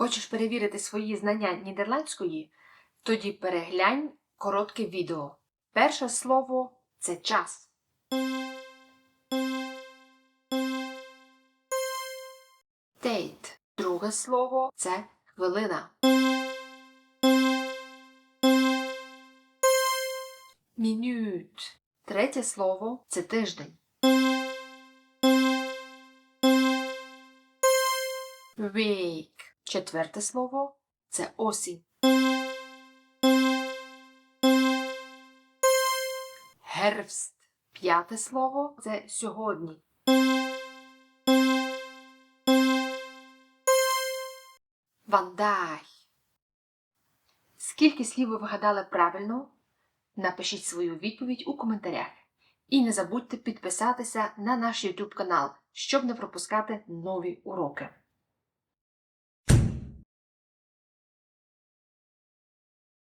Хочеш перевірити свої знання нідерландської? Тоді переглянь коротке відео. Перше слово це час. Дейт. Друге слово це хвилина. Мінют. Третє слово це тиждень. Week. Четверте слово це осінь. Гервст. П'яте слово це сьогодні. Вандай. Скільки слів ви вгадали правильно? Напишіть свою відповідь у коментарях. І не забудьте підписатися на наш YouTube канал, щоб не пропускати нові уроки.